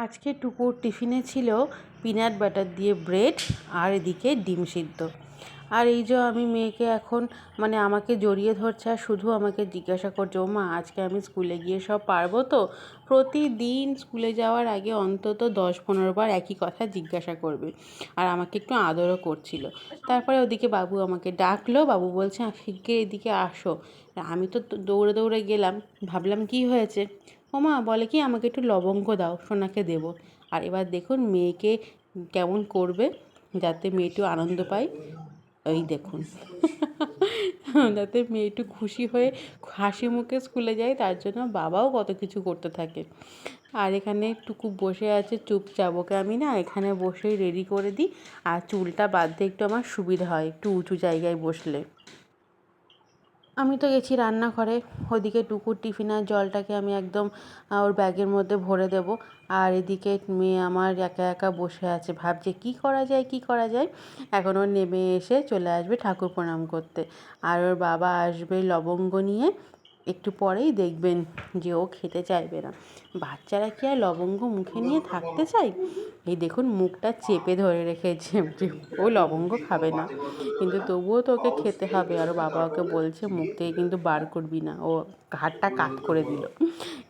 আজকে টুকুর টিফিনে ছিল পিনাট বাটার দিয়ে ব্রেড আর এদিকে ডিম সিদ্ধ। আর এই যে আমি মেয়েকে এখন মানে আমাকে জড়িয়ে ধরছে আর শুধু আমাকে জিজ্ঞাসা করছে ও মা আজকে আমি স্কুলে গিয়ে সব পারব তো? প্রতিদিন স্কুলে যাওয়ার আগে অন্তত দশ পনেরো বার একই কথা জিজ্ঞাসা করবে আর আমাকে একটু আদরও করছিল। তারপরে ওদিকে বাবু আমাকে ডাকলো, বাবু বলছে শিগগির এদিকে আসো। আমি তো দৌড়ে দৌড়ে গেলাম, ভাবলাম কি হয়েছে? ও মা বলে কি, আমাকে একটু লবঙ্গ দাও, সোনাকে দেবো। আর এবার দেখুন মেয়েকে কেমন করবে, যাতে মেয়ে একটু আনন্দ পায়। এই দেখুন। যাতে মেয়ে একটু খুশি হয়ে হাসি মুখে স্কুলে যায়, তার জন্য বাবাও কত কিছু করতে থাকে। আর এখানে টুকু বসে আছে, চুপচাপ। ওকে আমি না এখানে বসেই রেডি করে দিই। আর চুলটা বাঁধতে একটু আমার সুবিধা হয়, একটু উঁচু জায়গায় বসলে। আমি তো গেছি রান্নাঘরে, ওদিকে টুকুর টিফিন আর জলটাকে আমি একদম ওর ব্যাগের মধ্যে ভরে দেব। আর এদিকে মেয়ে আমার একা একা বসে আছে, ভাবছে কি করা যায়, কি করা যায়? এখন ওর নেমে এসে চলে আসবে ঠাকুর প্রণাম করতে। আর ওর বাবা আসবে লবঙ্গ নিয়ে একটু পরেই দেখবেন যে ও খেতে চাইবে না। বাচ্চারা কি আর লবঙ্গ মুখে নিয়ে থাকতে চায়? এই দেখুন, মুখটা চেপে ধরে রেখেছে ও লবঙ্গ খাবে না। কিন্তু তবুও তো ওকে খেতে হবে। আর বাবা ওকে বলছে, মুখ থেকে কিন্তু বার করবি না। ও হাতটা কাত করে দিল।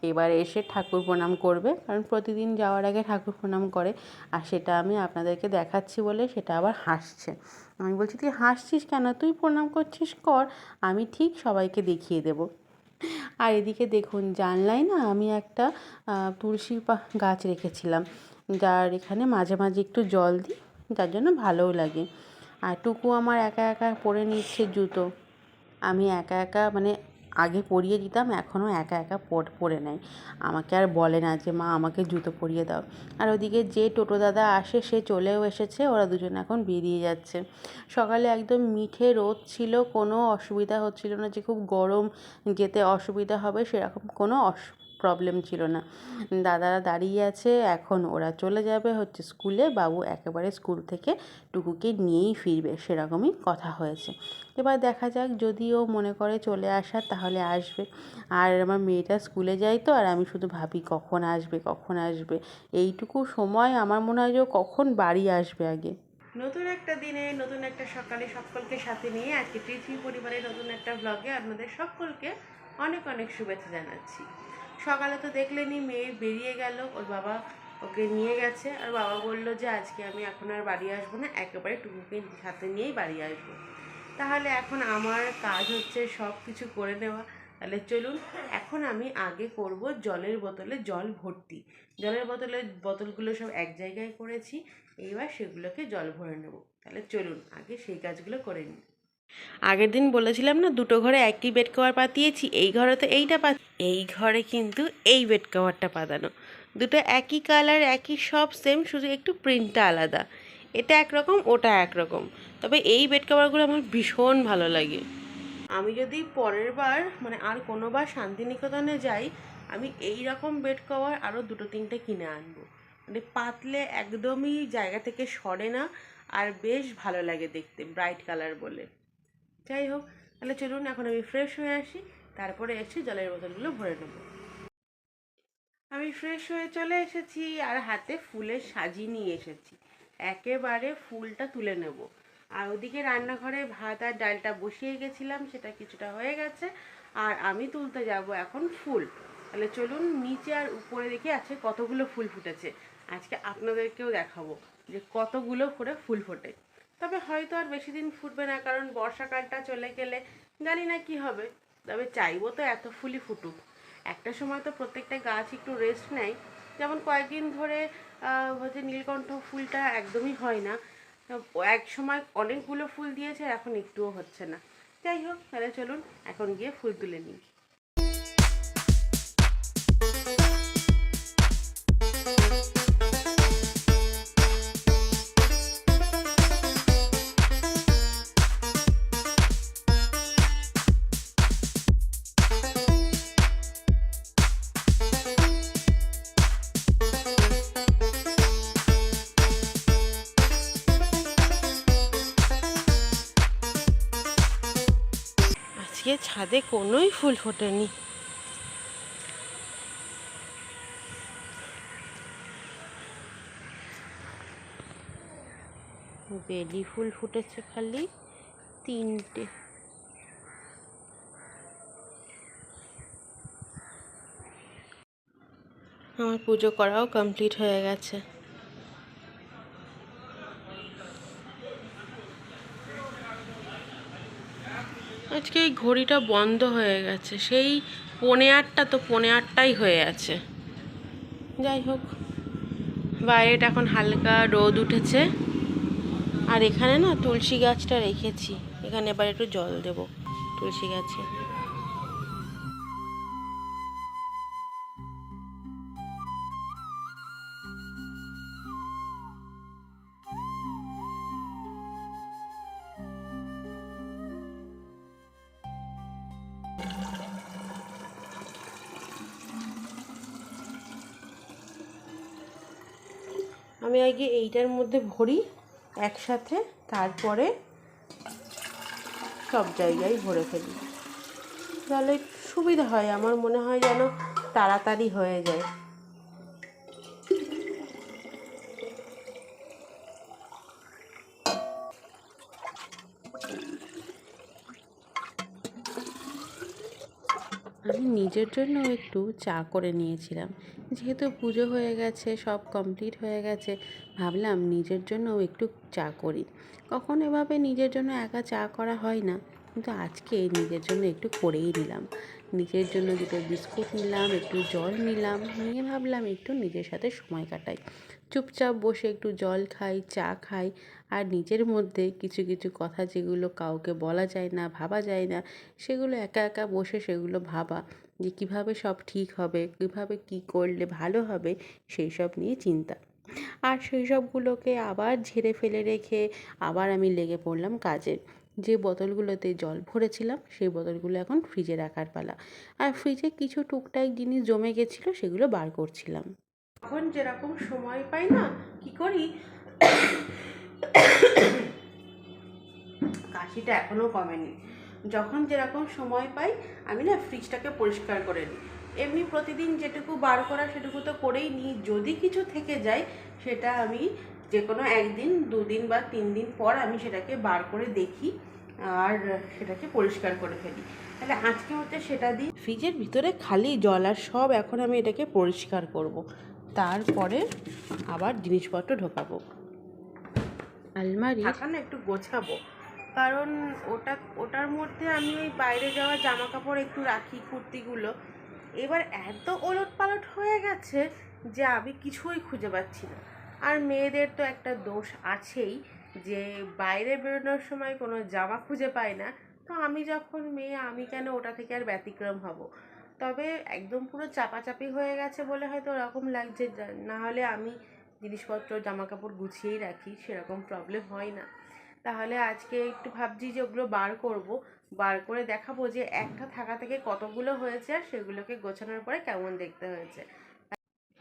এবার এসে ঠাকুর প্রণাম করবে। কারণ প্রতিদিন যাওয়ার আগে ঠাকুর প্রণাম করে। আর সেটা আমি আপনাদেরকে দেখাচ্ছি বলে সেটা আবার হাসছে। আমি বলছি, তুই হাসছিস কেন? তুই প্রণাম করছিস কর। আমি ঠিক সবাইকে দেখিয়ে দেবো। আর এদিকে দেখুন, জানলায় না আমি একটা তুলসী গাছ রেখেছিলাম। যার এখানে মাঝে মাঝে একটু জল দিই, যার জন্য ভালোও লাগে। আর টুকু আমার একা একা পরে নিচ্ছে জুতো। আমি একা একা মানে আগে পরিয়ে দিতাম, এখনও একা একা পট পরে নেয়। আমাকে আর বলে না যে, মা, আমাকে জুতো পরিয়ে দাও। আর ওদিকে যে টোটো দাদা আসে, সে চলেও এসেছে। ওরা দুজন এখন বেরিয়ে যাচ্ছে। সকালে একদম মিঠে রোদ ছিল, কোনো অসুবিধা হচ্ছিল না যে খুব গরম যেতে অসুবিধা হবে, সেরকম কোনো অস প্রবলেম ছিল না। দাদারা দাঁড়িয়ে আছে, এখন ওরা চলে যাবে হচ্ছে স্কুলে বাবু একেবারে স্কুল থেকে টুকুকে নিয়েই ফিরবে, সেরকমই কথা হয়েছে। এবার দেখা যাক যদি ও মনে করে চলে আসার তাহলে আসবে। আর আমার মেয়েটা স্কুলে যায় তো, আর আমি শুধু ভাবি কখন আসবে কখন আসবে। এইটুকু সময় আমার মনে হয় যে কখন বাড়ি আসবে আগে। নতুন একটা দিনে, নতুন একটা সকালে সকলকে সাথে নিয়ে আজকে পৃথিবী পরিবারের নতুন একটা ব্লগে আপনাদের সকলকে অনেক অনেক শুভেচ্ছা জানাচ্ছি। সকালে তো দেখলেনি, মেয়ে বেরিয়ে গেল, ওর বাবা ওকে নিয়ে গেছে, আর বাবা বলল যে আজকে আমি এখন আর বাড়ি আসব না, একেবারে টুকুকে সাথে নিয়েই বাড়ি আসব। তাহলে এখন আমার কাজ হচ্ছে সব কিছু করে নেওয়া। তাহলে চলুন, এখন আমি আগে করব জলের বোতলে জল ভর্তি। জলের বোতলের বোতলগুলো সব এক জায়গায় করেছি, এইবার সেগুলোকে জল ভরে নেব। তাহলে চলুন, আগে সেই কাজগুলো করে নিই। আগের দিন বলেছিলাম না, দুটো ঘরে একই বেড কভার পাতিয়েছি, এই ঘরে তো এইটা পা এই ঘরে কিন্তু এই বেড কভারটা পাতানো দুটো একই কালার একই সব সেম শুধু একটু প্রিন্টটা আলাদা। এটা একরকম, ওটা একরকম। তবে এই বেড কভারগুলো আমার ভীষণ ভালো লাগে। আমি যদি পরের বার মানে আর কোনোবার শান্তিনিকেতনে যাই, আমি এই রকম বেড কভার আরও দুটো, তিনটে কিনে আনব। মানে পাতলে একদমই জায়গা থেকে সরে না, আর বেশ ভালো লাগে দেখতে ব্রাইট কালার বলে। যাই হোক, তাহলে চলুন, এখন আমি ফ্রেশ হয়ে আসি। তারপরে এসে জলের বোতলগুলো ভরে নেব। আমি ফ্রেশ হয়ে চলে এসেছি আর হাতে ফুলের সাজি নিয়ে এসেছি। একেবারে ফুলটা তুলে নেব। আর ওদিকে রান্নাঘরে ভাত আর ডালটা বসিয়ে গেছিলাম, সেটা কিছুটা হয়ে গেছে। আর আমি তুলতে যাব এখন ফুল। তাহলে চলুন নিচে আর উপরে দেখি আছে কতগুলো ফুল ফুটেছে। আজকে আপনাদেরকেও দেখাবো যে কতগুলো করে ফুল ফোটে। তবে হয়তো আর বেশি দিন ফুটবে না, কারণ বর্ষাকালটা চলে গেলে জানি না কি হবে। তবে চাইব তো এত ফুলই ফুটুক। একটা সময় তো প্রত্যেকটা গাছ একটু রেস্ট নেয়। যেমন কয়েকদিন ধরে হচ্ছে নীলকণ্ঠ ফুলটা একদমই হয় না। এক সময় অনেকগুলো ফুল দিয়েছে, এখন একটুও হচ্ছে না। যাই হোক, তাহলে চলুন, এখন গিয়ে ফুল তুলে নিই। ছাদে কোনোই ফুল ফোটেনি। বেলি ফুল ফুটেছে খালি তিনটে। আমার পুজো করাও কমপ্লিট হয়ে গেছে। আজকে এই ঘড়িটা বন্ধ হয়ে গেছে। সেই পনে আটটা তো পনে আটটাই হয়ে আছে। যাই হোক, বাইরেটা এখন হালকা রোদ উঠেছে। আর এখানে না তুলসী গাছটা রেখেছি। এখানে এবার একটু জল দেব তুলসী গাছে। আমি আগে এইটার মধ্যে ভরি একসাথে, তারপরে সব জায়গায় ভরে ফেলি। তাহলে সুবিধা হয়, আমার মনে হয় যেন তাড়াতাড়ি হয়ে যায় আমি নিজের জন্য একটু চা করে নিয়েছিলাম। যেহেতু পুজো হয়ে গেছে, সব কমপ্লিট হয়ে গেছে, ভাবলাম নিজের জন্য একটু চা করি। কখন এভাবে নিজের জন্য একা চা করা হয় না, কিন্তু আজকে নিজের জন্য একটু করেই নিলাম। নিজের জন্য দুটো বিস্কুট নিলাম, একটু জল নিলাম, নিয়ে ভাবলাম একটু নিজের সাথে সময় কাটাই। চুপচাপ বসে একটু জল খাই, চা খাই, আর নিজের মধ্যে কিছু কিছু কথা যেগুলো কাউকে বলা যায় না, ভাবা যায় না, সেগুলো একা একা বসে সেগুলো ভাবা। যে কীভাবে সব ঠিক হবে, কীভাবে কী করলে ভালো হবে, সেই সব নিয়ে চিন্তা। আর সেই সবগুলোকে আবার ঝেড়ে ফেলে রেখে আবার আমি লেগে পড়লাম কাজে যে বোতলগুলোতে জল ভরেছিলাম, সেই বোতলগুলো এখন ফ্রিজে রাখার পালা। আর ফ্রিজে কিছু টুকটাক জিনিস জমে গেছিল, সেগুলো বার করছিলাম। এখন যেরকম সময় পাই না, কি করি? কাশিটা এখনও কমেনি। যখন যেরকম সময় পাই, আমি না ফ্রিজটাকে পরিষ্কার করে নিই। এমনি প্রতিদিন যেটুকু বার করা সেটুকু তো করেই নিই। যদি কিছু থেকে যায়, সেটা আমি যে কোনো একদিন, দুদিন বা তিন দিন পর আমি সেটাকে বার করে দেখি আর সেটাকে পরিষ্কার করে ফেলি। তাহলে আজকে হচ্ছে সেটা দিই ফ্রিজের ভিতরে খালি জল আর সব এখন আমি এটাকে পরিষ্কার করব। তারপরে আবার জিনিসপত্র ঢোকাবো। আলমারি না একটু গোছাবো? কারণ ওটা, ওটার মধ্যে আমি ওই বাইরে যাওয়া জামা কাপড় একটু রাখি, কুর্তিগুলো। এবার এত ওলট পালট হয়ে গেছে যে আমি কিছুই খুঁজে পাচ্ছি না। আর মেয়েদের তো একটা দোষ আছেই যে বাইরে বেরোনোর সময় কোনো জামা খুঁজে পায় না। তো আমি যখন মেয়ে, আমি কেন ওটা থেকে আর ব্যতিক্রম হব? তবে একদম পুরো চাপাচাপি হয়ে গেছে বলে হয়তো ওরকম লাগছে। না হলে আমি জিনিসপত্র জামা কাপড় গুছিয়েই রাখি, সেরকম প্রবলেম হয় না। তাহলে আজকে একটু ভাবছি যে ওগুলো বার করব। বার করে দেখাবো যে একটা থাকা থেকে কতগুলো হয়েছে আর সেগুলোকে গোছানোর পরে কেমন দেখতে হয়েছে।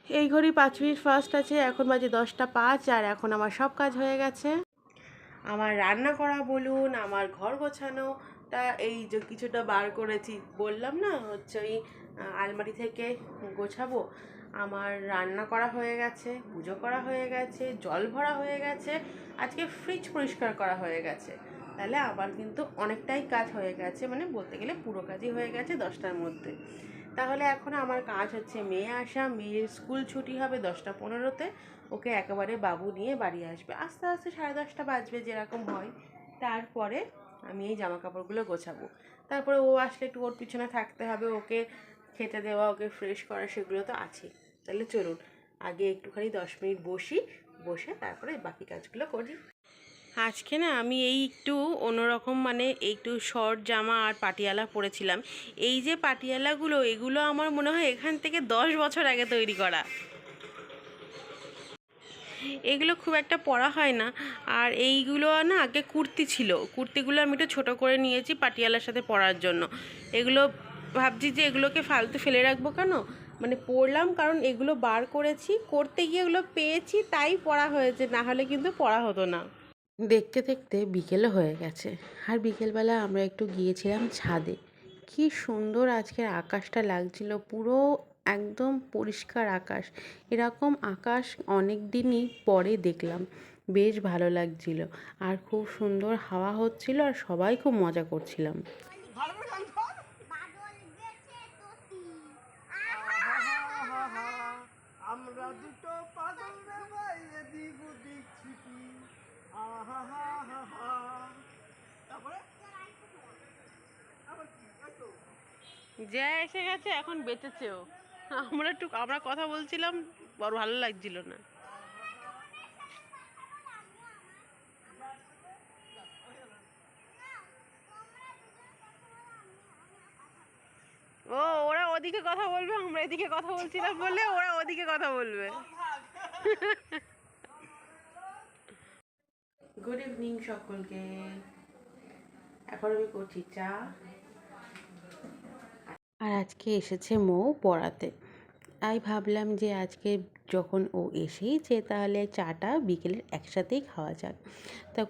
এই ঘড়ি পাঁচ মিনিট ফার্স্ট আছে এখন বাজে দশটা পাঁচ আর এখন আমার সব কাজ হয়ে গেছে। আমার রান্না করা বলুন আমার ঘর গোছানো তা এই যে কিছুটা বার করেছি বললাম না হচ্ছে ওই আলমারি থেকে গোছাবো। আমার রান্না করা হয়ে গেছে, পুজো করা হয়ে গেছে, জল ভরা হয়ে গেছে, আজকে ফ্রিজ পরিষ্কার করা হয়ে গেছে। তাহলে আবার কিন্তু অনেকটাই কাজ হয়ে গেছে মানে বলতে গেলে পুরো কাজই হয়ে গেছে দশটার মধ্যে। তাহলে এখন আমার কাজ হচ্ছে মেয়ে আসা, মেয়ের স্কুল ছুটি হবে দশটা পনেরোতে, ওকে একেবারে বাবু নিয়ে বাড়ি আসবে। আস্তে আস্তে সাড়ে দশটা বাজবে যেরকম হয়। তারপরে আমি এই জামা কাপড়গুলো গোছাবো। তারপরে ও আসলে একটু ওর পিছনে থাকতে হবে, ওকে খেতে দেওয়া, ওকে ফ্রেশ করা, সেগুলো তো আছে তাহলে চলুন, আগে একটুখানি দশ মিনিট বসি, বসে তারপরে বাকি কাজগুলো করি। আজকে না আমি এই একটু অন্যরকম মানে একটু শর্ট জামা আর পাটিয়ালা পরেছিলাম। এই যে পাটিয়ালাগুলো, এগুলো আমার মনে হয় এখান থেকে দশ বছর আগে তৈরি করা। এগুলো খুব একটা পরা হয় না। আর এইগুলো না আগে কুর্তি ছিল। কুর্তিগুলো আমি একটু ছোটো করে নিয়েছি পাটিয়ালার সাথে পরার জন্য। এগুলো ভাবছি যে এগুলোকে ফালতু ফেলে রাখব কেন? মানে পড়লাম কারণ এগুলো বার করেছি করতে গিয়ে এগুলো পেয়েছি তাই পড়া হয়েছে না হলে কিন্তু পড়া হতো না। দেখতে দেখতে বিকেলও হয়ে গেছে আর বিকেলবেলা আমরা একটু গিয়েছিলাম ছাদে। কি সুন্দর আজকের আকাশটা লাগছিল পুরো একদম পরিষ্কার আকাশ এরকম আকাশ অনেক দিনই পরে দেখলাম বেশ ভালো লাগছিল আর খুব সুন্দর হাওয়া হচ্ছিল আর সবাই খুব মজা করছিলাম ভালো করে গান কর বাদল গেছে তোতি আহাহাহাহা, আমরা দুটো পাগল রে ভাই যা এসে গেছে, এখন বেঁচেছেও আমরা একটু আমরা কথা বলছিলাম, বড় ভালো লাগছিল না। ওদিকে কথা বলবে, আমরা এদিকে কথা বলছিলাম বলে ওরা ওদিকে কথা বলবে। গুড ইভিনিং সকলকে। এখন আমি করছি চা। আর আজকে এসেছে মৌ পড়াতে। তাই ভাবলাম যে আজকে যখন ও এসেইছে তাহলে চাটা বিকেলের একসাথেই খাওয়া যাক। তা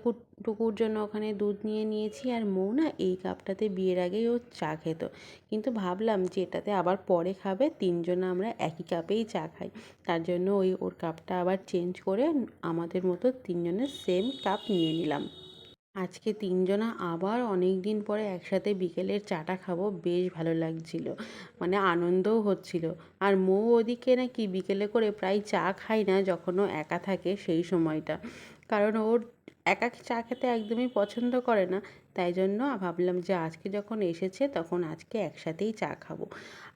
টুকুর জন্য ওখানে দুধ নিয়ে নিয়েছি আর মৌ না এই কাপটাতে বিয়ের আগেই ও চা খেত। কিন্তু ভাবলাম যে এটাতে আবার পরে খাবে, তিনজন আমরা একই কাপেই চা খাই। তার জন্য ওই ওর কাপটা আবার চেঞ্জ করে আমাদের মতো তিনজনের সেম কাপ নিয়ে নিলাম। আজকে তিনজনা আবার অনেক দিন পরে একসাথে বিকেলের চাটা খাব, বেশ ভালো লাগছিল। মানে আনন্দও হচ্ছিল। আর মৌ ওদিকে নাকি বিকেলে করে প্রায় চা খায় না যখন ও একা থাকে সেই সময়টা। কারণ ওর একা চা খেতে একদমই পছন্দ করে না। তাই জন্য ভাবলাম যে আজকে যখন এসেছে তখন আজকে একসাথেই চা খাব।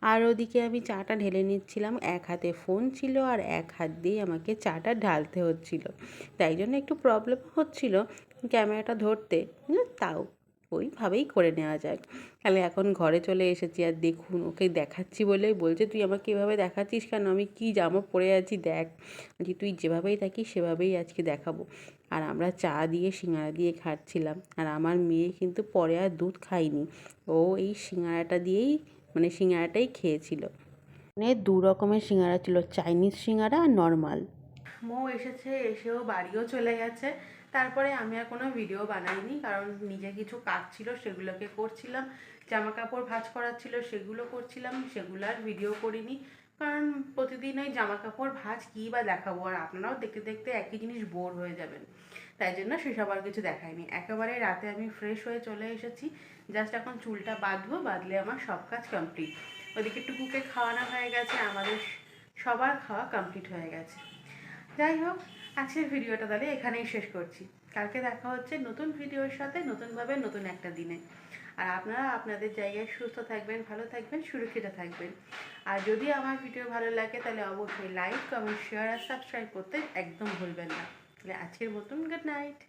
আর ওদিকে আমি চাটা ঢেলে নিচ্ছিলাম। এক হাতে ফোন ছিল আর এক হাত দিয়ে আমাকে চাটা ঢালতে হচ্ছিল। তাই জন্য একটু প্রবলেম হচ্ছিল। ক্যামেরাটা ধরতে তাও ওইভাবেই করে নেওয়া যায় তাহলে এখন ঘরে চলে এসেছি আর দেখুন, ওকে দেখাচ্ছি বলেই বলছে, তুই আমাকে এভাবে দেখাচ্ছিস কেন? আমি কী জামা পরে আছি, দেখ। যে তুই যেভাবেই থাকিস, সেভাবেই আজকে দেখাবো। আর আমরা চা দিয়ে সিঙ্গারা দিয়ে খাচ্ছিলাম। আর আমার মেয়ে কিন্তু পরে আর দুধ খায়নি। ও এই সিঙ্গারাটা দিয়েই মানে সিঙ্গারাটাই খেয়েছিল। মানে দু রকমের সিঙ্গারা ছিল, চাইনিজ সিঙ্গারা আর নর্মাল। মৌ এসেছে, এসেও বাড়িও চলে গেছে। তারপরে আমি আর কোনো ভিডিও বানাইনি, কারণ নিজে কিছু কাজ ছিল, সেগুলোকে করছিলাম জামা কাপড় ভাঁজ করার ছিল, সেগুলো করছিলাম, সেগুলো আর ভিডিও করিনি। কারণ প্রতিদিন ওই জামা কাপড় ভাঁজ কী বা দেখাবো, আর আপনারাও দেখতে দেখতে একই জিনিস বোর হয়ে যাবেন। তাই জন্য সেসব আর কিছু দেখায়নি একেবারে রাতে আমি ফ্রেশ হয়ে চলে এসেছি জাস্ট এখন চুলটা বাঁধবো, বাঁধলে আমার সব কাজ কমপ্লিট ওদিকে টুকুকে খাওয়ানো হয়ে গেছে, আমাদের সবার খাওয়া কমপ্লিট হয়ে গেছে। যাই হোক আজকের ভিডিওটা তাহলে এখানেই শেষ করছি। কালকে দেখা হচ্ছে নতুন ভিডিওর সাথে, নতুনভাবে নতুন একটা দিনে। আর আপনারা আপনাদের জায়গায় সুস্থ থাকবেন, ভালো থাকবেন, সুরক্ষিত থাকবেন। আর যদি আমার ভিডিও ভালো লাগে তাহলে অবশ্যই লাইক কমেন্ট শেয়ার আর সাবস্ক্রাইব করতে একদম ভুলবেন না। তাহলে আজকের মতন গুড নাইট